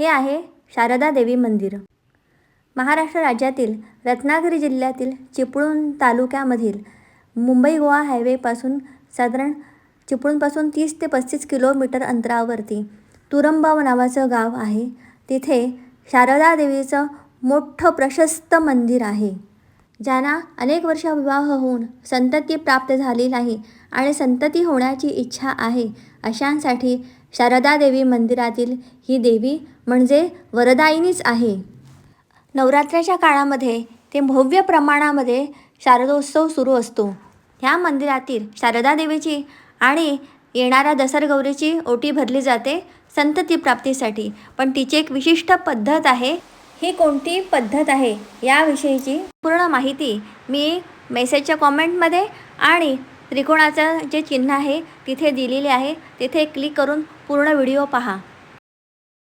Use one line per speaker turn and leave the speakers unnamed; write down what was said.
हे आहे शारदा देवी मंदिर. महाराष्ट्र राज्यातील रत्नागिरी जिल्ह्यातील चिपळूण तालुक्यामधील मुंबई गोवा हायवेपासून साधारण चिपळूणपासून तीस ते पस्तीस किलोमीटर अंतरावरती तुरंबाव नावाचं गाव आहे. तिथे शारदा देवीचं मोठं प्रशस्त मंदिर आहे. ज्यांना अनेक वर्ष विवाह होऊन संतती प्राप्त झाली नाही आणि संतती होण्याची इच्छा आहे अशांसाठी शारदा देवी मंदिरातील ही देवी म्हणजे वरदायिनीच आहे. नवरात्राच्या काळामध्ये ते भव्य प्रमाणामध्ये शारदोत्सव सुरू असतो. ह्या मंदिरातील शारदा देवीची आणि येणाऱ्या दसरगौरीची ओटी भरली जाते संतती प्राप्तीसाठी. पण तिची एक विशिष्ट पद्धत आहे ही कोणती पद्धत आहे याविषयीची पूर्ण माहिती मी मेसेजच्या कॉमेंटमध्ये आणि त्रिकोणाचं जे चिन्ह आहे तिथे दिलेले आहे. तिथे क्लिक करून पूर्ण व्हिडिओ पहा.